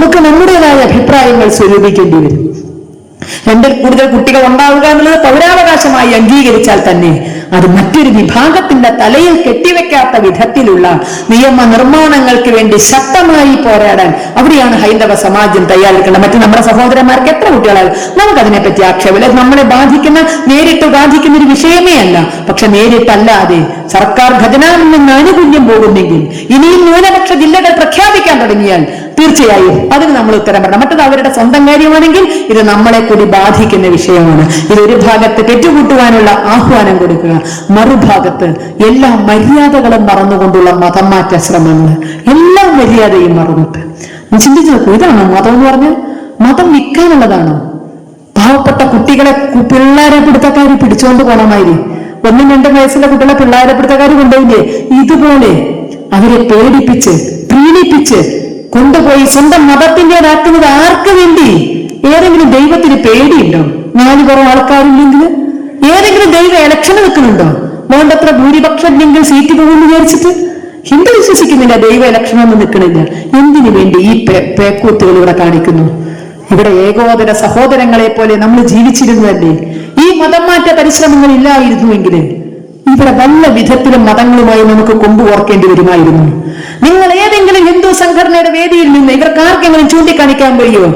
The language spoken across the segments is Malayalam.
നമുക്ക് നമ്മുടേതായ അഭിപ്രായങ്ങൾ സ്വരൂപിക്കേണ്ടി വരും. രണ്ടിൽ കൂടുതൽ കുട്ടികൾ ഉണ്ടാവുക എന്നുള്ളത് പൗരാവകാശമായി അംഗീകരിച്ചാൽ തന്നെ അത് മറ്റൊരു വിഭാഗത്തിന്റെ തലയിൽ കെട്ടിവെക്കാത്ത വിധത്തിലുള്ള നിയമ നിർമ്മാണങ്ങൾക്ക് വേണ്ടി ശക്തമായി പോരാടാൻ അവിടെയാണ് ഹൈന്ദവ സമാജം തയ്യാറെടുക്കേണ്ടത്. മറ്റു നമ്മുടെ സഹോദരന്മാർക്ക് എത്ര കുട്ടികളാണ് നമുക്കതിനെപ്പറ്റി ആക്ഷേപമില്ല. നമ്മളെ ബാധിക്കുന്ന നേരിട്ട് ബാധിക്കുന്ന ഒരു വിഷയമേ അല്ല. പക്ഷെ നേരിട്ടല്ലാതെ സർക്കാർ ഖജനാവിൽ നിന്ന് ആനുകൂല്യം പോകുന്നെങ്കിൽ ഇനിയും ന്യൂനപക്ഷ ജില്ലകൾ പ്രഖ്യാപിക്കാൻ തുടങ്ങിയാൽ തീർച്ചയായും. അതിന് നമ്മൾ ഉത്തരം പറയണം. മറ്റത് അവരുടെ സ്വന്തം കാര്യമാണെങ്കിൽ ഇത് നമ്മളെ കൂടി ബാധിക്കുന്ന വിഷയമാണ്. ഇതൊരു ഭാഗത്ത് തെറ്റുകൂട്ടുവാനുള്ള ആഹ്വാനം കൊടുക്കുക. മറുഭാഗത്ത് എല്ലാ മര്യാദകളും മറന്നുകൊണ്ടുള്ള മതം മാറ്റ ശ്രമങ്ങൾ. എല്ലാ മര്യാദയും മറന്നിട്ട്. ചിന്തിച്ചു നോക്കൂ ഇതാണോ മതം എന്ന് പറഞ്ഞാൽ? മതം വിൽക്കാനുള്ളതാണോ? പാവപ്പെട്ട കുട്ടികളെ പിള്ളേരെ പിടുത്തക്കാരി പിടിച്ചുകൊണ്ട് പോണമാതിരി ഒന്നും രണ്ടും വയസ്സുള്ള കുട്ടികളെ പിള്ളേരെ പിടുത്തക്കാരി കൊണ്ടുപോയില്ലേ? ഇതുപോലെ അവരെ പേടിപ്പിച്ച് പ്രീണിപ്പിച്ച് കൊണ്ടുപോയി സ്വന്തം മതത്തിന്റെതാക്കുന്നത് ആർക്ക് വേണ്ടി? ഏതെങ്കിലും ദൈവത്തിന് പേടിയുണ്ടോ? നാല് കുറവ് ആൾക്കാരില്ലെങ്കിൽ ഏതെങ്കിലും ദൈവ ഇലക്ഷന് വെക്കുന്നുണ്ടോ? വേണ്ടത്ര ഭൂരിപക്ഷം ഇല്ലെങ്കിൽ സീറ്റ് പോകുമെന്ന് വിചാരിച്ചിട്ട് ഹിന്ദു വിശ്വസിക്കുന്നില്ല ദൈവ ഇലക്ഷനൊന്നും നിൽക്കണില്ല. എന്തിനു വേണ്ടി ഈ പേക്കൂത്തുകൾ ഇവിടെ കാണിക്കുന്നു? ഇവിടെ ഏകോദര സഹോദരങ്ങളെ പോലെ നമ്മൾ ജീവിച്ചിരുന്നതല്ലേ? ഈ മതം മാറ്റ പരിശ്രമങ്ങൾ ഇല്ലായിരുന്നുവെങ്കിൽ ഇവിടെ വല്ല വിധത്തിലും മതങ്ങളുമായി നമുക്ക് കൊണ്ടുപോർക്കേണ്ടി വരുമായിരുന്നു. നിങ്ങൾ ഏതെങ്കിലും ഹിന്ദു സംഘടനയുടെ വേദിയിൽ നിന്ന് ഇവർക്ക് ആർക്കെങ്കിലും ചൂണ്ടിക്കാണിക്കാൻ കഴിയുമോ?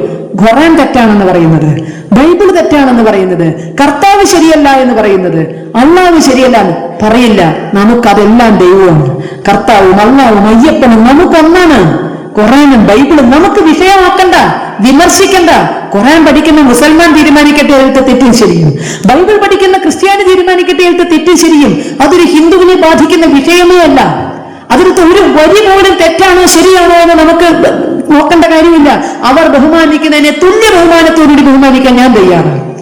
ഖുറാൻ തെറ്റാണെന്ന് പറയുന്നത്. ബൈബിൾ തെറ്റാണെന്ന് പറയുന്നത്. കർത്താവ് ശരിയല്ല എന്ന് പറയുന്നത്. അള്ളാവ് ശരിയല്ല പറയില്ല. നമുക്കതെല്ലാം ദൈവമാണ്. കർത്താവും അള്ളാവും അയ്യപ്പനും നമുക്കൊന്നാണ്. ഖുറാനും ബൈബിളും നമുക്ക് വിഷയമാക്കണ്ട വിമർശിക്കണ്ട. ഖുറാൻ പഠിക്കുന്ന മുസൽമാൻ തീരുമാനിക്കട്ടെ എഴുത്ത് തെറ്റും ശരിയും. ബൈബിൾ പഠിക്കുന്ന ക്രിസ്ത്യാനി തീരുമാനിക്കട്ടെ എഴുത്ത് തെറ്റും ശരിയും. അതൊരു ഹിന്ദുവിനെ ബാധിക്കുന്ന വിഷയമേ അല്ല. അതിനകത്ത് ഒരു വരി പോലും തെറ്റാണോ ശരിയാണോ എന്ന് നമുക്ക് നോക്കേണ്ട കാര്യമില്ല. അവർ ബഹുമാനിക്കുന്നതിനെ തുല്യ ബഹുമാനത്തോടുകൂടി ബഹുമാനിക്കാൻ ഞാൻ തയ്യാറാണ്.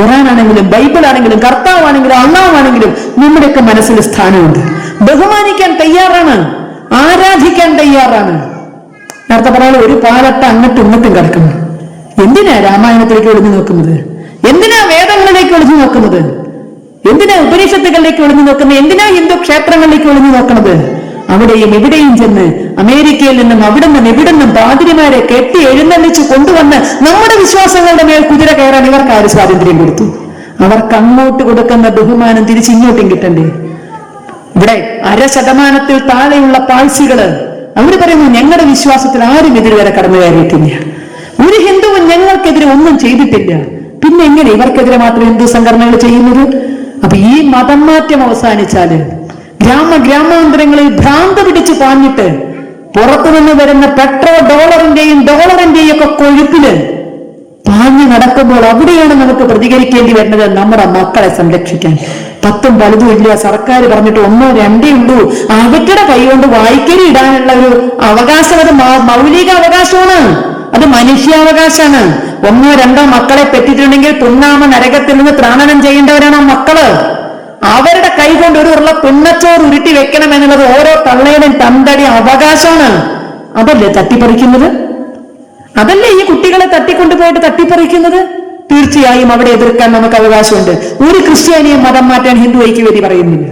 ഖുറാൻ ആണെങ്കിലും ബൈബിൾ ആണെങ്കിലും കർത്താവാണെങ്കിലും അള്ളാവാണെങ്കിലും നമ്മുടെയൊക്കെ മനസ്സിൽ സ്ഥാനമുണ്ട്. ബഹുമാനിക്കാൻ തയ്യാറാണ്. ആരാധിക്കാൻ തയ്യാറാണ്. നേരത്തെ പറയാൻ ഒരു പാലത്ത് അങ്ങോട്ടും ഇങ്ങോട്ടും കിടക്കുന്നു. എന്തിനാ രാമായണത്തിലേക്ക് ഒളിഞ്ഞു നോക്കുന്നത്? എന്തിനാ വേദങ്ങളിലേക്ക് ഒളിഞ്ഞു നോക്കുന്നത്? എന്തിനാ ഉപനിഷത്തുകളിലേക്ക് ഒളിഞ്ഞു നോക്കുന്നത്? എന്തിനാ ഹിന്ദു ക്ഷേത്രങ്ങളിലേക്ക് ഒളിഞ്ഞു നോക്കുന്നത്? അവിടെയും എവിടെയും ചെന്ന് അമേരിക്കയിൽ നിന്നും അവിടെ നിന്നും ഇവിടെ നിന്നും പാതിരിമാരെ കെട്ടി എഴുന്നള്ളിച്ച് കൊണ്ടുവന്ന് നമ്മുടെ വിശ്വാസങ്ങളുടെ മേൽ കുതിര കയറാൻ ഇവർക്ക് ആര് സ്വാതന്ത്ര്യം കൊടുത്തു? അവർക്ക് അങ്ങോട്ട് കൊടുക്കുന്ന ബഹുമാനം തിരിച്ചിങ്ങോട്ടും കിട്ടണ്ടേ? ഇവിടെ അര ശതമാനത്തിൽ താഴെയുള്ള പാഴ്സികൾ അവർ പറയുന്നു ഞങ്ങളുടെ വിശ്വാസത്തിൽ ആരും ഇതിലുവരെ കടന്നു കയറിയിട്ടില്ല. ഒരു ഹിന്ദുവും ഞങ്ങൾക്കെതിരെ ഒന്നും ചെയ്തിട്ടില്ല. പിന്നെ എങ്ങനെ ഇവർക്കെതിരെ മാത്രം ഹിന്ദു സംഘടനകൾ ചെയ്യുന്നത്? അപ്പൊ ഈ മതം മാറ്റം അവസാനിച്ചാൽ ഗ്രാമ ഗ്രാമാന്തരങ്ങളിൽ ഭ്രാന്ത് പിടിച്ച് പാഞ്ഞിട്ട് പുറത്തുനിന്ന് വരുന്ന പെട്രോൾ ഡോളറിന്റെയും ഡോളറിന്റെയും ഒക്കെ കൊഴുപ്പിൽ പാഞ്ഞു നടക്കുമ്പോൾ അവിടെയാണ് നമുക്ക് പ്രതികരിക്കേണ്ടി വരുന്നത് നമ്മുടെ മക്കളെ സംരക്ഷിക്കാൻ. പത്തും പലതും ഇല്ല. സർക്കാർ പറഞ്ഞിട്ട് ഒന്നോ രണ്ടേ ഉള്ളൂ. അവരുടെ കൈകൊണ്ട് വായിക്കരി ഇടാനുള്ള ഒരു അവകാശം അത് മൗലിക അവകാശമാണ് അത് മനുഷ്യാവകാശമാണ്. ഒന്നോ രണ്ടോ മക്കളെ പെറ്റിട്ടുണ്ടെങ്കിൽ പുണ്ണാമ നരകത്തിൽ നിന്ന് ത്രാണനം ചെയ്യേണ്ടവരാണ് ആ മക്കൾ. അവരുടെ കൈ കൊണ്ട് ഒരു ഉള്ള പിണ്ണച്ചോറ് ഉരുട്ടി വെക്കണം എന്നുള്ളത് ഓരോ തള്ളയുടെയും തന്തടി അവകാശമാണ്. അതല്ലേ തട്ടിപ്പറിക്കുന്നത്? അതല്ലേ ഈ കുട്ടികളെ തട്ടിക്കൊണ്ടുപോയിട്ട് തട്ടിപ്പറിക്കുന്നത്? തീർച്ചയായും അവിടെ എതിർക്കാൻ നമുക്ക് അവകാശമുണ്ട്. ഒരു ക്രിസ്ത്യാനിയും മതം മാറ്റാൻ ഹിന്ദു ഐക്യവേദി പറയുന്നില്ല.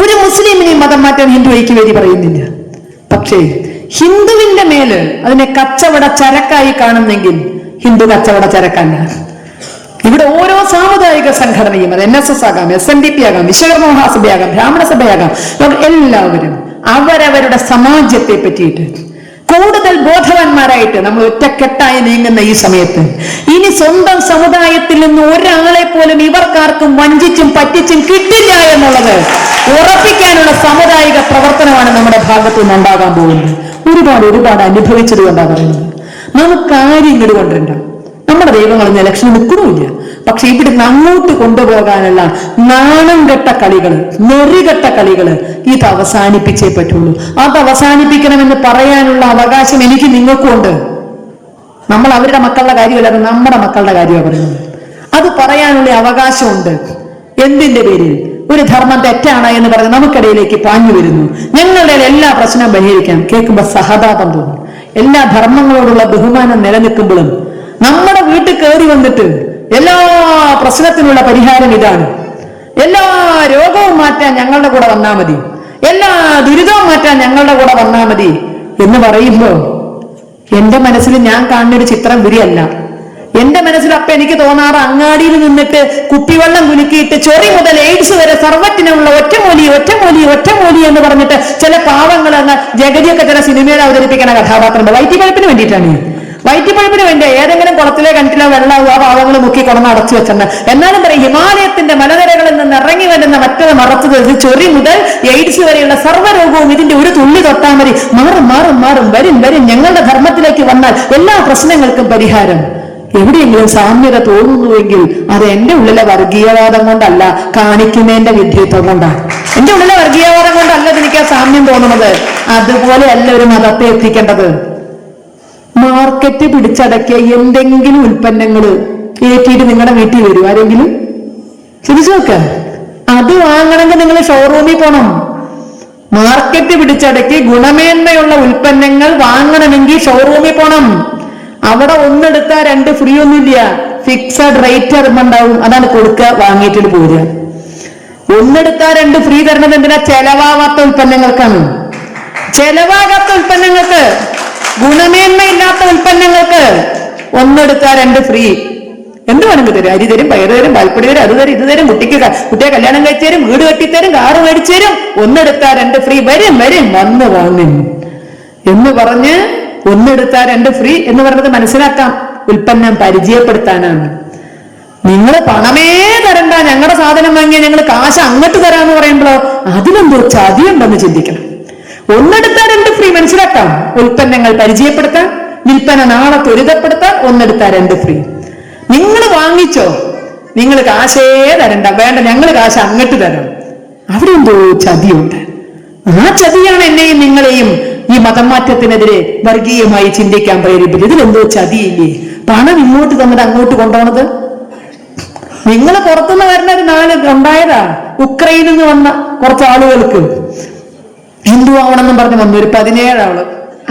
ഒരു മുസ്ലിമിനെയും മതം മാറ്റാൻ ഹിന്ദു ഐക്യവേദി പറയുന്നില്ല. പക്ഷേ ഹിന്ദുവിന്റെ മേൽ അതിനെ കച്ചവട ചരക്കായി കാണുന്നെങ്കിൽ ഹിന്ദു കച്ചവട ചരക്കല്ല. ഇവിടെ ഓരോ സാമുദായിക സംഘടനയും അത് എൻ എസ് എസ് ആകാം എസ് എൻ ഡി പി ആകാം വിശ്വകർമ്മ മഹാസഭയാകാം ബ്രാഹ്മണ സഭയാകാം എല്ലാവരും അവരവരുടെ സമാജത്തെ പറ്റിയിട്ട് കൂടുതൽ ബോധവാന്മാരായിട്ട് നമ്മൾ ഒറ്റക്കെട്ടായി നീങ്ങുന്ന ഈ സമയത്ത്. ഇനി സ്വന്തം സമുദായത്തിൽ നിന്ന് ഒരാളെ പോലും ഇവർക്കാർക്കും വഞ്ചിച്ചും പറ്റിച്ചും കിട്ടില്ല എന്നുള്ളത് ഉറപ്പിക്കാനുള്ള സാമുദായിക പ്രവർത്തനമാണ് നമ്മുടെ ഭാഗത്തു നിന്ന് ഉണ്ടാകാൻ പോകുന്നത്. ഒരുപാട് ഒരുപാട് അനുഭവിച്ചത് കൊണ്ടാണ് പറയുന്നത്. നമുക്ക് ആരും ഇങ്ങോട്ട് നമ്മുടെ ദൈവങ്ങളൊന്നും ഇലക്ഷന് നിൽക്കണമില്ല പക്ഷെ ഇവിടുന്ന് അങ്ങോട്ട് കൊണ്ടുപോകാനുള്ള നാണം കെട്ട കളികൾ നെറികെട്ട കളികൾ ഇത് അവസാനിപ്പിച്ചേ പറ്റുള്ളൂ. അത് അവസാനിപ്പിക്കണമെന്ന് പറയാനുള്ള അവകാശം എനിക്ക് നിങ്ങൾക്കും ഉണ്ട് നമ്മൾ അവരുടെ മക്കളുടെ കാര്യമല്ല നമ്മുടെ മക്കളുടെ കാര്യമാണ് പറയുന്നത്. അത് പറയാനുള്ള അവകാശമുണ്ട്. എന്തിന്റെ പേരിൽ? ഒരു ധർമ്മം തെറ്റാണ് എന്ന് പറഞ്ഞ് നമുക്കിടയിലേക്ക് പാഞ്ഞു വരുന്നു. ഞങ്ങളുടെ എല്ലാ പ്രശ്നവും പരിഹരിക്കാം. കേൾക്കുമ്പോൾ സഹതാപം തോന്നും. എല്ലാ ധർമ്മങ്ങളോടുള്ള ബഹുമാനം നിലനിൽക്കുമ്പോഴും നമ്മുടെ വീട്ടിൽ കയറി വന്നിട്ട് എല്ലാ പ്രശ്നത്തിനുള്ള പരിഹാരം ഇതാണ്. എല്ലാ രോഗവും മാറ്റാൻ ഞങ്ങളുടെ കൂടെ വന്നാൽ മതി. എല്ലാ ദുരിതവും മാറ്റാൻ ഞങ്ങളുടെ കൂടെ വന്നാൽ മതി എന്ന് പറയുമ്പോൾ എന്റെ മനസ്സിൽ ഞാൻ കാണുന്ന ഒരു ചിത്രം ഗുരിയല്ല എന്റെ മനസ്സിൽ അപ്പൊ എനിക്ക് തോന്നാറ് അങ്ങാടിയിൽ നിന്നിട്ട് കുപ്പിവെള്ളം കുലുക്കിയിട്ട് ചൊറി മുതൽ എയ്ഡ്സ് വരെ സർവറ്റിനുള്ള ഒറ്റമൂലി ഒറ്റമൂലി ഒറ്റമൂലി എന്ന് പറഞ്ഞിട്ട് ചില പാവങ്ങൾ അങ്ങ് ജഗതിയൊക്കെ ചില സിനിമയിൽ അവതരിപ്പിക്കുന്ന കഥാപാത്രമുണ്ട് വൈദ്യപഴപ്പിന് വേണ്ടിയിട്ടാണ്. വൈറ്റിപ്പഴപ്പിന് വേണ്ടി ഏതെങ്കിലും കുളത്തിലെ കണ്ടില്ല വെള്ളം ആ ഭാഗങ്ങൾ മുക്കി കിടന്ന് അടച്ചു വെച്ചെന്ന്. എന്നാലും പറയും ഹിമാലയത്തിന്റെ മലനിരകളിൽ നിന്ന് ഇറങ്ങി വരുന്ന മറ്റൊരു മറച്ചത് ഇത് ചൊറി മുതൽ എയ്ഡ്സ് വരെയുള്ള സർവരോഗവും ഇതിന്റെ ഒരു തുള്ളി തൊട്ടാൽ മതി. മാറും മാറും മാറും വരും വരും. ഞങ്ങളുടെ ധർമ്മത്തിലേക്ക് വന്നാൽ എല്ലാ പ്രശ്നങ്ങൾക്കും പരിഹാരം. എവിടെയെങ്കിലും സാമ്യത തോന്നുന്നുവെങ്കിൽ അത് എന്റെ ഉള്ളിലെ വർഗീയവാദം കൊണ്ടല്ല കാണിക്കുന്നതിന്റെ വിദ്യത്വം കൊണ്ടാണ് എന്റെ ഉള്ളിലെ വർഗീയവാദം കൊണ്ടല്ല എനിക്ക് ആ സാമ്യം തോന്നുന്നത്. അതുപോലെ അല്ല ഒരു മതത്തെ എത്തിക്കേണ്ടത്. മാർക്കറ്റ് പിടിച്ചടക്കിയ എന്തെങ്കിലും ഉൽപ്പന്നങ്ങൾ കയറ്റിയിട്ട് നിങ്ങളുടെ വീട്ടിൽ വരും. ആരെങ്കിലും? ചിന്തിച്ചു നോക്ക. അത് വാങ്ങണമെങ്കിൽ നിങ്ങൾ ഷോറൂമിൽ പോണം. മാർക്കറ്റ് പിടിച്ചടക്കി ഗുണമേന്മയുള്ള ഉൽപ്പന്നങ്ങൾ വാങ്ങണമെങ്കിൽ ഷോറൂമിൽ പോണം. അവിടെ ഒന്നെടുത്താ രണ്ട് ഫ്രീ ഒന്നുമില്ല. ഫിക്സഡ് റേറ്റ് ഇറങ്ങുണ്ടാവും അതാണ് കൊടുക്കുക വാങ്ങിയിട്ട് പോരുക. ഒന്നെടുത്താ രണ്ട് ഫ്രീ തരണത് എന്തിനാ? ചെലവാവാത്ത ഉൽപ്പന്നങ്ങൾക്കാണ്. ചെലവാകാത്ത ഉൽപ്പന്നങ്ങൾക്ക് ഗുണമേന്മയില്ലാത്ത ഉൽപ്പന്നങ്ങൾക്ക് ഒന്നെടുത്താ രണ്ട് ഫ്രീ എന്ത് വേണമെങ്കിൽ തരും? അരി തരും പയറ് തരും പാൽപ്പൊടി തരും അത് തരും ഇത് തരും കുട്ടിക്ക് കുട്ടിയെ കല്യാണം കഴിച്ചു തരും വീട് കെട്ടിത്തരും കാറ് മേടിച്ചേരും ഒന്നെടുത്താ രണ്ട് ഫ്രീ വരും വരും വന്ന് വാങ്ങി. എന്ന് പറഞ്ഞ് ഒന്നെടുത്താ രണ്ട് ഫ്രീ എന്ന് പറഞ്ഞത് മനസ്സിലാക്കാം. ഉൽപ്പന്നം പരിചയപ്പെടുത്താനാണ്. നിങ്ങൾ പണമേ തരണ്ട ഞങ്ങളുടെ സാധനം വാങ്ങിയാൽ ഞങ്ങൾ കാശ് അങ്ങോട്ട് തരാന്ന് പറയുമ്പോഴോ അതിലെന്തോ ചതിയുണ്ടെന്ന് ചിന്തിക്കണം. ഒന്നെടുത്താൽ രണ്ട് ഫ്രീ മനസ്സിലാക്കാം. ഉൽപ്പന്നങ്ങൾ പരിചയപ്പെടുത്താം. വിൽപ്പന നാളെ ത്വരിതപ്പെടുത്താൻ ഒന്നെടുത്താൽ രണ്ട് ഫ്രീ നിങ്ങൾ വാങ്ങിച്ചോ? നിങ്ങൾ കാശേ തരണ്ട. വേണ്ട ഞങ്ങൾ കാശ് അങ്ങോട്ട് തരാം. അവിടെ എന്തോ ചതിയുണ്ട്. ആ ചതിയാണ് എന്നെയും നിങ്ങളെയും ഈ മതം മാറ്റത്തിനെതിരെ വർഗീയമായി ചിന്തിക്കാൻ പ്രേരിപ്പിച്ചത്. ഇതിലെന്തോ ചതിയില്ലേ? പണം ഇങ്ങോട്ട് തന്നിട്ട് അങ്ങോട്ട് കൊണ്ടുപോണത്? നിങ്ങൾ പുറത്തുനിന്ന് വരുന്ന ഒരു നാല് ഉണ്ടായതാ. ഉക്രൈനിൽ നിന്ന് വന്ന കുറച്ച് ആളുകൾക്ക്. ഹിന്ദു ആവണമെന്നും പറഞ്ഞ് വന്നു. ഒരു പതിനേഴാൾ.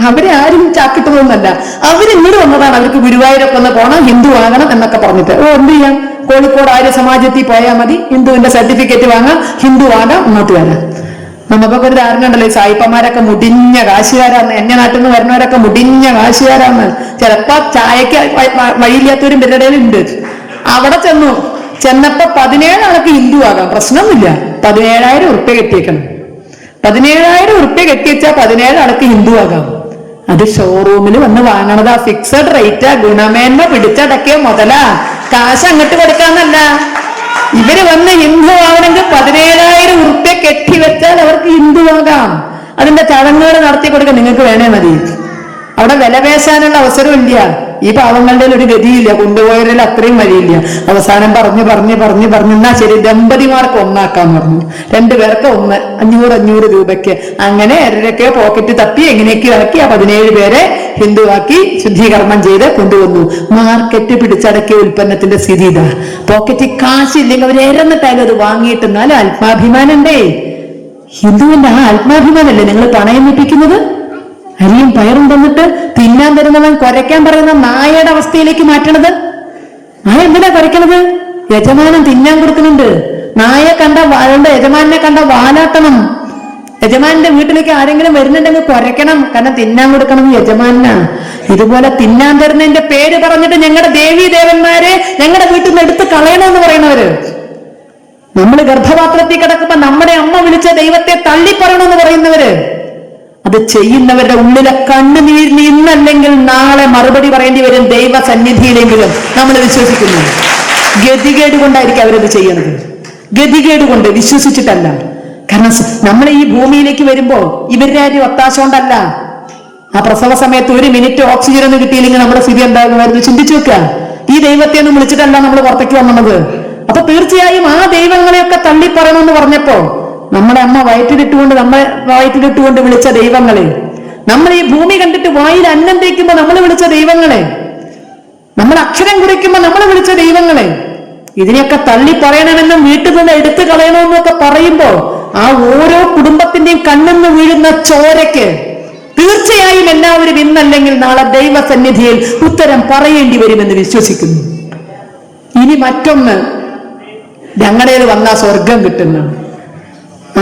അവരെ ആരും ചാക്കിട്ടതൊന്നുമല്ല അവർ അവരിങ്ങോട്ട് വന്നതാണ്. അവർക്ക് ഗുരുവായൂരൊക്കെ ഒന്ന് പോണം ഹിന്ദു ആകണം എന്നൊക്കെ പറഞ്ഞിട്ട്. ഓ എന്ത് ചെയ്യാം? കോഴിക്കോട് ആര്യ സമാജത്തിൽ പോയാൽ മതി. ഹിന്ദുവിന്റെ സർട്ടിഫിക്കറ്റ് വാങ്ങാം ഹിന്ദു ആകാം ഇങ്ങോട്ട് വരാം. നമുക്കൊക്കെ ഒരു ധാരണ ഉണ്ടല്ലോ ഈ സായിപ്പന്മാരൊക്കെ മുടിഞ്ഞ കാശുകാരാന്ന്. എന്നെ നാട്ടിൽ നിന്ന് വരുന്നവരൊക്കെ മുടിഞ്ഞ കാശുകാരാന്ന്. ചിലപ്പോ ചായക്ക് വഴിയില്ലാത്തവരും ഇവരുടെ അവിടെ ചെന്നു. ചെന്നപ്പോ പതിനേഴ് ആൾക്ക് ഹിന്ദു ആകാം പ്രശ്നമൊന്നുമില്ല. പതിനേഴായിരം ഉറുപ്പ്യ കെട്ടിയേക്കണം. പതിനേഴായിരം ഉറുപ്പ്യ കെട്ടിവെച്ചാൽ പതിനേഴ് അടക്ക് ഹിന്ദു ആകാം അത് ഷോറൂമിൽ വന്ന് വാങ്ങണതാ. ഫിക്സഡ് റേറ്റാ ഗുണമേന്മ പിടിച്ചടക്കിയ മുതലാ. കാശ് അങ്ങോട്ട് കൊടുക്കാന്നല്ല. ഇവർ വന്ന് ഹിന്ദു ആവണമെങ്കിൽ പതിനേഴായിരം ഉറുപ്പ്യ കെട്ടിവെച്ചാൽ അവർക്ക് ഹിന്ദു ആകാം അതിന്റെ ചടങ്ങുകൾ നടത്തി കൊടുക്കാൻ നിങ്ങൾക്ക് വേണേ മതി. അവിടെ വില പേശാനുള്ള അവസരമില്ല ഈ പാവങ്ങളുടെ ഒരു ഗതിയില്ല. കൊണ്ടുപോയവരിൽ അത്രയും വഴിയില്ല. അവസാനം പറഞ്ഞു പറഞ്ഞു പറഞ്ഞു പറഞ്ഞു എന്നാ ശരി ദമ്പതിമാർക്ക് ഒന്നാക്കാൻ പറഞ്ഞു. രണ്ടുപേർക്ക് ഒന്ന് അഞ്ഞൂറ് അഞ്ഞൂറ് രൂപയ്ക്ക്. അങ്ങനെ ആരൊക്കെ പോക്കറ്റ് തപ്പി എങ്ങനെയൊക്കെ ആക്കി ആ പതിനേഴ് പേരെ ഹിന്ദുവാക്കി ശുദ്ധീകരണം ചെയ്ത് കൊണ്ടുവന്നു. മാർക്കറ്റ് പിടിച്ചടക്കിയ ഉൽപ്പന്നത്തിന്റെ സ്ഥിതി ഇതാ. പോക്കറ്റിൽ കാശില്ലെങ്കിൽ അവർ ഏറന്നിട്ടായാലും അത് വാങ്ങിയിട്ട് എന്നാലും ആത്മാഭിമാനം ഹിന്ദുവിന്റെ ആ ആത്മാഭിമാനല്ലേ നിങ്ങൾ പണയം വെപ്പിക്കുന്നത്? അരിയും പയറും തന്നിട്ട് തിന്നാൻ തരുന്നവൻ കുരയ്ക്കാൻ പറയുന്ന നായയുടെ അവസ്ഥയിലേക്ക് മാറ്റണത്? നായ എന്തിനാ കുരയ്ക്കണത്? യജമാനൻ തിന്നാൻ കൊടുക്കുന്നുണ്ട്. നായ കണ്ട വാഴണ്ട യജമാനെ കണ്ട വാലാട്ടണം. യജമാന്റെ വീട്ടിലേക്ക് ആരെങ്കിലും വരുന്നുണ്ടെങ്കിൽ കുരയ്ക്കണം. കാരണം തിന്നാൻ കൊടുക്കണം യജമാനാ ഇതുപോലെ തിന്നാൻ തരുന്നതിന്റെ പേര് പറഞ്ഞിട്ട് ഞങ്ങളുടെ ദേവീ ദേവന്മാരെ ഞങ്ങളുടെ വീട്ടിൽ നിന്ന് എടുത്ത് കളയണമെന്ന് പറയുന്നവര്. നമ്മൾ ഗർഭപാത്രത്തിൽ കിടക്കുമ്പോ നമ്മുടെ അമ്മ വിളിച്ച ദൈവത്തെ തള്ളിപ്പറയണമെന്ന് പറയുന്നവര്. അത് ചെയ്യുന്നവരുടെ ഉള്ളിലെ കണ്ണുനീരിന് ഇന്നല്ലെങ്കിൽ നാളെ മറുപടി പറയേണ്ടി വരും ദൈവ സന്നിധിയിലെങ്കിലും നമ്മൾ വിശ്വസിക്കുന്നു. ഗതികേട് കൊണ്ടായിരിക്കും അവരത് ചെയ്യുന്നത് ഗതികേട് കൊണ്ട് വിശ്വസിച്ചിട്ടല്ല. കാരണം നമ്മൾ ഈ ഭൂമിയിലേക്ക് വരുമ്പോ ഇവരുടെ ആരും ഒത്താശ കൊണ്ടല്ല ആ പ്രസവ സമയത്ത് ഒരു മിനിറ്റ് ഓക്സിജൻ ഒന്നും കിട്ടിയില്ലെങ്കിൽ നമ്മുടെ സ്ഥിതി എന്താകുമായിരുന്നു? ചിന്തിച്ചു വെക്കുക ഈ ദൈവത്തെ ഒന്നും വിളിച്ചിട്ടല്ല നമ്മൾ പുറത്തേക്ക് വന്നത്. അപ്പൊ തീർച്ചയായും ആ ദൈവങ്ങളെയൊക്കെ തള്ളിപ്പറയണമെന്ന് പറഞ്ഞപ്പോ നമ്മുടെ അമ്മ വയറ്റിലിട്ടുകൊണ്ട് നമ്മളെ വയറ്റിലിട്ടുകൊണ്ട് വിളിച്ച ദൈവങ്ങളെ. നമ്മൾ ഈ ഭൂമി കണ്ടിട്ട് വായിൽ അന്നം തേക്കുമ്പോ നമ്മൾ വിളിച്ച ദൈവങ്ങളെ. നമ്മൾ അക്ഷരം കുറിക്കുമ്പോ നമ്മൾ വിളിച്ച ദൈവങ്ങളെ. ഇതിനെയൊക്കെ തള്ളി പറയണമെന്നും വീട്ടിൽ നിന്ന് എടുത്തു കളയണമെന്നൊക്കെ പറയുമ്പോൾ പറയുമ്പോ ആ ഓരോ കുടുംബത്തിന്റെയും കണ്ണെന്ന് വീഴുന്ന ചോരയ്ക്ക് തീർച്ചയായും എല്ലാവരും ഇന്നല്ലെങ്കിൽ നാളെ ദൈവസന്നിധിയിൽ ഉത്തരം പറയേണ്ടി വരുമെന്ന് വിശ്വസിക്കുന്നു. ഇനി മറ്റൊന്ന് ഞങ്ങളേത് വന്ന സ്വർഗം കിട്ടുന്നു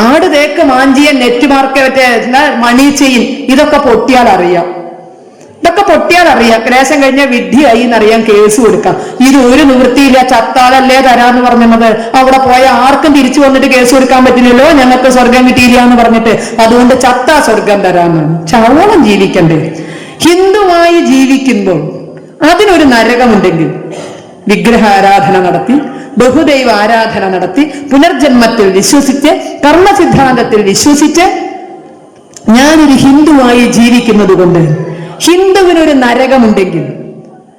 ആട് തേക്ക് മാഞ്ചിയൻ നെറ്റ് മാർക്ക് മറ്റേ മണി ചെയിൻ ഇതൊക്കെ പൊട്ടിയാൽ അറിയാം ഇതൊക്കെ പൊട്ടിയാൽ അറിയാം ക്ലേശം കഴിഞ്ഞാൽ വിഡ്ഢിയായി എന്നറിയാം കേസ് കൊടുക്കാം. ഇത് ഒരു നിവൃത്തിയില്ല ചത്താലല്ലേ തരാന്ന് പറഞ്ഞത് അവിടെ പോയ ആർക്കും തിരിച്ചു വന്നിട്ട് കേസ് കൊടുക്കാൻ പറ്റില്ലല്ലോ? ഞങ്ങൾക്ക് സ്വർഗം കിട്ടിയില്ല എന്ന് പറഞ്ഞിട്ട്. അതുകൊണ്ട് ചത്താ സ്വർഗം തരാമെന്നാണ് ചവളം ജീവിക്കണ്ടേ? ഹിന്ദുവായി ജീവിക്കുമ്പോൾ അതിനൊരു നരകമുണ്ടെങ്കിൽ വിഗ്രഹ ആരാധന നടത്തി ബഹുദൈവ ആരാധന നടത്തി പുനർജന്മത്തിൽ വിശ്വസിച്ച് കർമ്മസിദ്ധാന്തത്തിൽ വിശ്വസിച്ച് ഞാനൊരു ഹിന്ദുവായി ജീവിക്കുന്നത് കൊണ്ട് ഹിന്ദുവിനൊരു നരകമുണ്ടെങ്കിൽ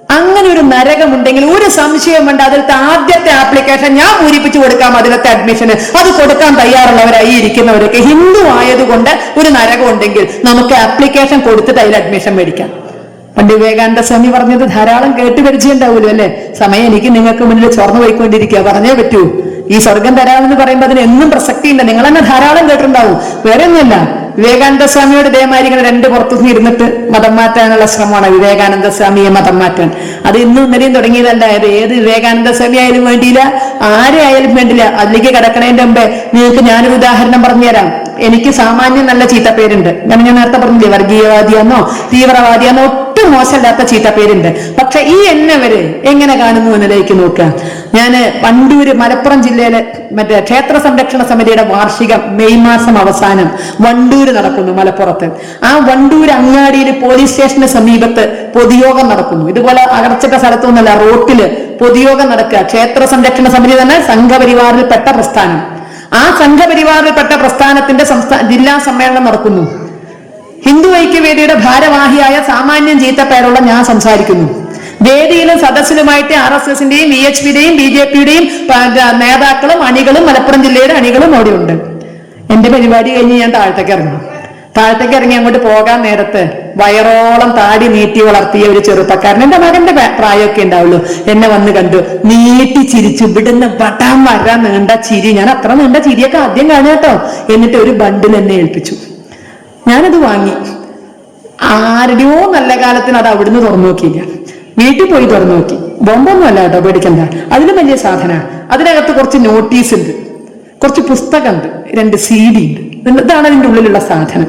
അങ്ങനെ ഒരു നരകമുണ്ടെങ്കിൽ ഒരു സംശയം വേണ്ട അതിലത്തെ ആദ്യത്തെ ആപ്ലിക്കേഷൻ ഞാൻ പൂരിപ്പിച്ചു കൊടുക്കാം അതിലത്തെ അഡ്മിഷന് അത് കൊടുക്കാൻ തയ്യാറുള്ളവരായി ഇരിക്കുന്നവരൊക്കെ ഹിന്ദു ആയതുകൊണ്ട് ഒരു നരകം ഉണ്ടെങ്കിൽ നമുക്ക് ആപ്ലിക്കേഷൻ കൊടുത്തിട്ട് അതിൽ അഡ്മിഷൻ മേടിക്കാം. പണ്ട് വിവേകാനന്ദ സ്വാമി പറഞ്ഞത് ധാരാളം കേട്ട് പരിചയമുണ്ടാവുമല്ലോ അല്ലെ? സമയം എനിക്ക് നിങ്ങൾക്ക് മുന്നിൽ ചോർന്നു പോയിക്കൊണ്ടിരിക്കുക. പറഞ്ഞേ പറ്റൂ. ഈ സ്വർഗം തരാമെന്ന് പറയുമ്പോൾ അതിന് എന്നും പ്രസക്തിയില്ല. നിങ്ങൾ തന്നെ ധാരാളം കേട്ടിട്ടുണ്ടാവും. വേറെ ഒന്നുമില്ല വിവേകാനന്ദ സ്വാമിയോട് ദേമാരി ഇങ്ങനെ രണ്ട് പുറത്തുനിന്ന് ഇരുന്നിട്ട് മതം മാറ്റാനുള്ള ശ്രമമാണ് വിവേകാനന്ദ സ്വാമിയെ മതം മാറ്റാൻ. അത് ഇന്നും ഇന്നലെയും തുടങ്ങിയതല്ല. അത് ഏത് വിവേകാനന്ദ സ്വാമി ആയാലും വേണ്ടിയില്ല. ആരെയായാലും വേണ്ടില്ല അതിലേക്ക് കിടക്കണതിന്റെ മുമ്പേ നിങ്ങൾക്ക് ഞാനൊരു ഉദാഹരണം പറഞ്ഞുതരാം. എനിക്ക് സാമാന്യം നല്ല ചീത്തപ്പേരുണ്ട് ഞാൻ ഞാൻ നേരത്തെ പറഞ്ഞില്ലേ? വർഗീയവാദിയാന്നോ തീവ്രവാദിയാന്നോ ഒട്ടും മോശമില്ലാത്ത ചീത്തപ്പേരുണ്ട് പക്ഷെ ഈ എന്നവര് എങ്ങനെ കാണുന്നു എന്നതിലേക്ക് നോക്കുക. ഞാൻ വണ്ടൂര് മലപ്പുറം ജില്ലയിലെ മറ്റേ ക്ഷേത്ര സംരക്ഷണ സമിതിയുടെ വാർഷികം മെയ് മാസം അവസാനം വണ്ടൂര് നടക്കുന്നു മലപ്പുറത്ത്. ആ വണ്ടൂര് അങ്ങാടിയിൽ പോലീസ് സ്റ്റേഷന് സമീപത്ത് പൊതുയോഗം നടക്കുന്നു. ഇതുപോലെ അടച്ചിട്ട സ്ഥലത്തൊന്നുമല്ല റോട്ടിൽ പൊതുയോഗം നടക്കുക. ക്ഷേത്ര സംരക്ഷണ സമിതി തന്നെ സംഘപരിവാറിൽപ്പെട്ട പ്രസ്ഥാനം. ആ സംഘപരിവാറിൽപ്പെട്ട പ്രസ്ഥാനത്തിന്റെ സംസ്ഥാന ജില്ലാ സമ്മേളനം നടക്കുന്നു. ഹിന്ദു ഐക്യവേദിയുടെ ഭാരവാഹിയായ സാമാന്യം ചീത്തപ്പേരുള്ള ഞാൻ സംസാരിക്കുന്നു. വേദിയിലും സദസ്സിലുമായിട്ട് ആർ എസ് എസിന്റെയും വി എച്ച് പിയുടെയും ബി ജെ പിയുടെയും നേതാക്കളും അണികളും മലപ്പുറം ജില്ലയുടെ അണികളും അവിടെയുണ്ട് എന്റെ പരിപാടി കഴിഞ്ഞ് ഞാൻ താഴത്തേക്ക് ഇറങ്ങി. താഴത്തേക്ക് ഇറങ്ങി അങ്ങോട്ട് പോകാൻ നേരത്ത് വയറോളം താടി നീട്ടി വളർത്തിയ ഒരു ചെറുപ്പക്കാരൻ എന്റെ മകന്റെ പ്രാ- പ്രായമൊക്കെ ഉണ്ടാവുള്ളൂ. എന്നെ വന്ന് കണ്ടു നീട്ടി ചിരിച്ചു ഇവിടുന്ന് പട്ടാൻ വരാൻ നീണ്ട ചിരി ഞാൻ അത്ര നീണ്ട ചിരിയൊക്കെ ആദ്യം കാണുക കേട്ടോ എന്നിട്ട് ഒരു ബണ്ടിൽ എന്നെ ഏൽപ്പിച്ചു. ഞാനത് വാങ്ങി. ആരുടെയോ നല്ല കാലത്തിന് അത് അവിടുന്ന് തുറന്നു നോക്കിയില്ല. വീട്ടിൽ പോയി തുറന്നു നോക്കി. ബോംബൊന്നും അല്ല കേട്ടോ പേടിക്കണ്ട. അതിലും വലിയ സാധന അതിനകത്ത് കുറച്ച് നോട്ടീസ് ഉണ്ട്. കുറച്ച് പുസ്തകമുണ്ട്. രണ്ട് സി ഡി ഉണ്ട്. ഇതാണ് അതിന്റെ ഉള്ളിലുള്ള സാധനം.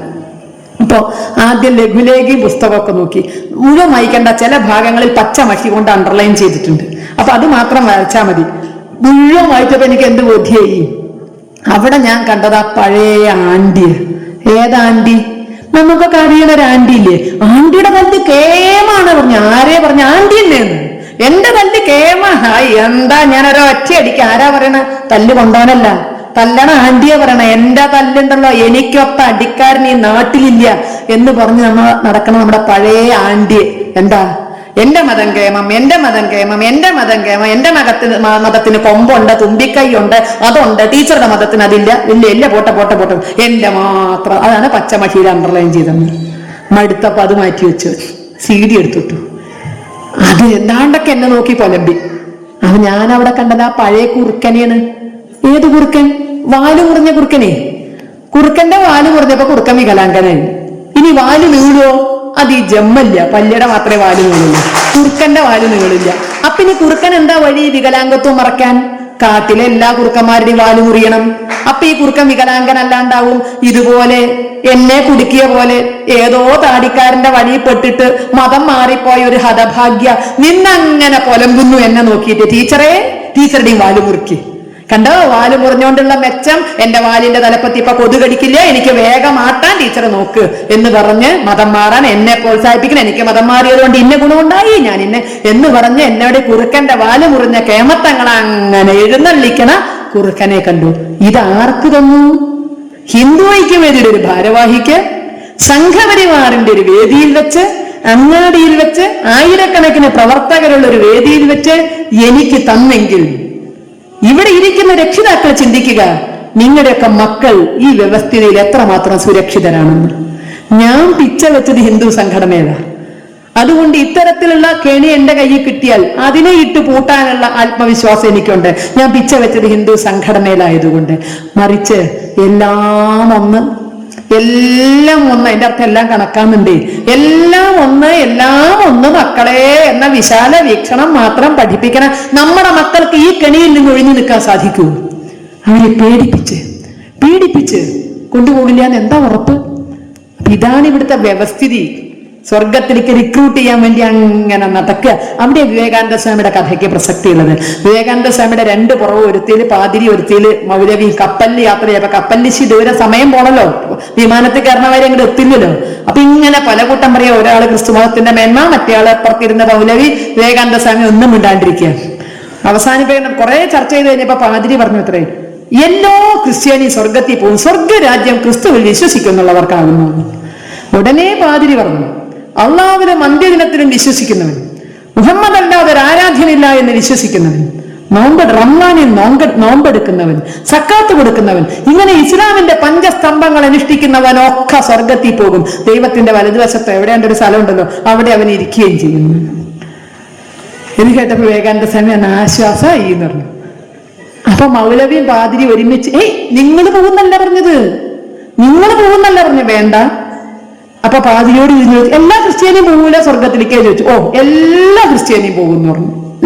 അപ്പോ ആദ്യം ലഘുലേഖി പുസ്തകമൊക്കെ നോക്കി. മുഴുവൻ വായിക്കേണ്ട ചില ഭാഗങ്ങളിൽ പച്ച മഷി കൊണ്ട് അണ്ടർലൈൻ ചെയ്തിട്ടുണ്ട്. അപ്പൊ അത് മാത്രം വായിച്ചാൽ മതി. മുഴുവൻ വായിച്ചപ്പോ എനിക്ക് എന്ത് ബോധ്യായി? അവിടെ ഞാൻ കണ്ടത് ആ പഴയ ആൻഡി ഏതാൻഡി നമുക്കൊക്കെ അറിയണ ഒരു ആന്റി ഇല്ലേ ആന്റിയുടെ തല്ല് കേമാണ് പറഞ്ഞു ആരെ പറഞ്ഞു ആന്റി തന്നെയെന്ന് എന്റെ തല്ല് കേമ? ഹായ് എന്താ ഞാൻ ഒരു ഒറ്റയടിക്ക്? ആരാ പറയണ? തല്ല് കൊണ്ടോനല്ല. തല്ലണ ആന്റിയെ പറയണ. എന്റെ തല്ലുണ്ടല്ലോ എനിക്കൊത്ത അടിക്കാരൻ ഈ നാട്ടിലില്ല എന്ന് പറഞ്ഞ് നമ്മൾ നടക്കണം നമ്മുടെ പഴയ ആന്റിയെ എന്താ? എന്റെ മതം കേമം എന്റെ മതം കേമം എന്റെ മതം കേമം എന്റെ മതത്തിന് മതത്തിന് കൊമ്പുണ്ട് തുമ്പിക്കൈയുണ്ട് അതുണ്ട്. ടീച്ചറുടെ മതത്തിന് അതില്ല ഇല്ല ഇല്ല പോട്ടെ പോട്ടെ പോട്ടെ. എന്റെ മാത്രം അതാണ് പച്ചമഷിയിൽ അണ്ടർലൈൻ ചെയ്തെന്ന് മടുത്തപ്പോ അത് മാറ്റി വെച്ചു സി ഡി എടുത്തിട്ടു. അത് എന്താണ്ടൊക്കെ എന്നെ നോക്കി പൊലമ്പി. അത് ഞാൻ അവിടെ കണ്ടത് ആ പഴയ കുറുക്കനെയാണ്. ഏത് കുറുക്കൻ? വാൽ മുറിഞ്ഞ കുറുക്കനെ. കുറുക്കന്റെ വാൽ മുറിഞ്ഞപ്പോ കുറുക്കൻ വികലാംഗനായി. ഇനി വാൽ നീളുവോ അത് ഈ ജമ്മല്ല. പല്ലിയുടെ മാത്രമേ വാൽ നീളില്ല കുറുക്കന്റെ വാൽ നീളില്ല അപ്പൊ ഇനി കുറുക്കൻ എന്താ വഴി വികലാംഗത്വം മറക്കാൻ? കാട്ടിലെ എല്ലാ കുറുക്കന്മാരുടെയും വാൽ മുറിയണം. അപ്പൊ ഈ കുറുക്കൻ വികലാംഗനല്ലാണ്ടാവും. ഇതുപോലെ എന്നെ കുടുക്കിയ പോലെ ഏതോ താടിക്കാരന്റെ വഴി പെട്ടിട്ട് മതം മാറിപ്പോയ ഒരു ഹതഭാഗ്യ നിന്നങ്ങനെ പൊലമ്പുന്നു എന്നെ നോക്കിയിട്ട്. ടീച്ചറേ ടീച്ചറുടെയും വാൽ മുറുക്കി. കണ്ടോ? വാൽ മുറിഞ്ഞുകൊണ്ടുള്ള മെച്ചം. എന്റെ വാലിന്റെ തലപ്പത്തി ഇപ്പൊ കൊതുകടിക്കില്ല. എനിക്ക് വേഗം ആട്ടാൻ ടീച്ചർ നോക്ക് എന്ന് പറഞ്ഞ് മതം മാറാൻ എന്നെ പ്രോത്സാഹിപ്പിക്കണം. എനിക്ക് മതം മാറിയതുകൊണ്ട് ഇന്ന ഗുണമുണ്ടായി. ഞാൻ ഇന്നെ എന്ന് പറഞ്ഞ് എന്നോട് കുറുക്കന്റെ വാൽ മുറിഞ്ഞ കേമത്തങ്ങൾ അങ്ങനെ എഴുന്നള്ളിക്കണ കുറുക്കനെ കണ്ടു. ഇത് ആർക്ക് തന്നു? ഹിന്ദു വേദിയുടെ ഒരു ഭാരവാഹിക്ക് സംഘപരിവാറിന്റെ ഒരു വേദിയിൽ വെച്ച് അങ്ങാടിയിൽ വെച്ച് ആയിരക്കണക്കിന് പ്രവർത്തകരുള്ള ഒരു വേദിയിൽ വെച്ച് എനിക്ക് തന്നെങ്കിൽ ഇവിടെ ഇരിക്കുന്ന രക്ഷിതാക്കൾ ചിന്തിക്കുക നിങ്ങളുടെയൊക്കെ മക്കൾ ഈ വ്യവസ്ഥിതിയിൽ എത്രമാത്രം സുരക്ഷിതരാണെന്ന്. ഞാൻ പിച്ച വെച്ചത് ഹിന്ദു സംഘടനയല്ല. അതുകൊണ്ട് ഇത്തരത്തിലുള്ള കെണി എന്റെ കയ്യിൽ കിട്ടിയാൽ അതിനെ ഇട്ട് പൂട്ടാനുള്ള ആത്മവിശ്വാസം എനിക്കുണ്ട്. ഞാൻ പിച്ച വെച്ചത് ഹിന്ദു സംഘടനയിലായതുകൊണ്ട്. മറിച്ച് എല്ലാം ഒന്ന് എല്ലാം ഒന്ന് അതിന്റെ അർത്ഥം എല്ലാം കണക്കാന്നുണ്ട്. എല്ലാം ഒന്ന് എല്ലാം ഒന്ന് മക്കളെ എന്ന വിശാല വീക്ഷണം മാത്രം പഠിപ്പിക്കണം. നമ്മുടെ മക്കൾക്ക് ഈ കെണിയിൽ നിന്ന് ഒഴിഞ്ഞു നിൽക്കാൻ സാധിക്കൂ. അവരെ പേടിപ്പിച്ച് പേടിപ്പിച്ച് കൊണ്ടുപോകില്ല എന്ന് എന്താ ഉറപ്പ്? ഇതാണ് ഇവിടുത്തെ വ്യവസ്ഥിതി. സ്വർഗത്തിലേക്ക് റിക്രൂട്ട് ചെയ്യാൻ വേണ്ടി അങ്ങനെ നടക്കുക. അവിടെ വിവേകാനന്ദ സ്വാമിയുടെ കഥയ്ക്ക് പ്രസക്തിയുള്ളത്. വിവേകാനന്ദ സ്വാമിയുടെ രണ്ട് പുറവ് ഒരുത്തിൽ പാതിരി ഒരുത്തിൽ മൗലവി കപ്പലിൽ യാത്ര ചെയ്യപ്പോ കപ്പലിൽ ദൂരെ സമയം പോണല്ലോ. വിമാനത്തിൽ കയറണവരെ അങ്ങോട്ട് എത്തില്ലല്ലോ. അപ്പൊ ഇങ്ങനെ പല കൂട്ടം പറയാ ഒരാൾ ക്രിസ്തുമതത്തിന്റെ മേന്മ മറ്റേ ആൾ അപ്പുറത്തിരുന്ന മൗലവി വിവേകാനന്ദ സ്വാമി ഒന്നും മിണ്ടാണ്ടിരിക്കുക. അവസാനിപ്പിക്കുന്ന കുറെ ചർച്ച ചെയ്ത് കഴിഞ്ഞപ്പോ പാതിരി പറഞ്ഞു അത്രേ എല്ലോ ക്രിസ്ത്യാനി സ്വർഗത്തിൽ പോകും. സ്വർഗരാജ്യം ക്രിസ്തുവിൽ വിശ്വസിക്കുന്നുള്ളവർക്കാകുന്നു. ഉടനെ പാതിരി പറഞ്ഞു അള്ളാഹുവിനും അന്ത്യദിനത്തിലും വിശ്വസിക്കുന്നവൻ. മുഹമ്മദ് അല്ലാതെ ആരാധ്യനില്ല എന്ന് വിശ്വസിക്കുന്നവൻ. നോമ്പ് റംലാനിൽ നോമ്പ് നോമ്പെടുക്കുന്നവൻ സക്കാത്ത് കൊടുക്കുന്നവൻ ഇങ്ങനെ ഇസ്ലാമിന്റെ പഞ്ചസ്തംഭങ്ങൾ അനുഷ്ഠിക്കുന്നവനൊക്കെ സ്വർഗത്തിൽ പോകും. ദൈവത്തിന്റെ വലതുവശത്ത് എവിടെയാണ്ട് ഒരു സ്ഥലമുണ്ടല്ലോ അവിടെ അവൻ ഇരിക്കുകയും ചെയ്യുന്നു ഇത് കേട്ടപ്പോ വിവേകാനന്ദ സ്വാമി അന്ന് ആശ്വാസമായി എന്ന് പറഞ്ഞു. അപ്പൊ മൗലവിയും പാതിരി ഒരുമിച്ച് ഏയ് നിങ്ങൾ പോകുന്നല്ല പറഞ്ഞത്. നിങ്ങൾ പോകുന്നല്ല പറഞ്ഞു വേണ്ട. അപ്പൊ പാതിരിയോട് ഇരുന്ന് എല്ലാ ക്രിസ്ത്യാനിയും പോകൂല സ്വർഗത്തിലേക്കേ ചോദിച്ചു ഓ എല്ലാ ക്രിസ്ത്യാനിയും പോകുന്നു പറഞ്ഞു.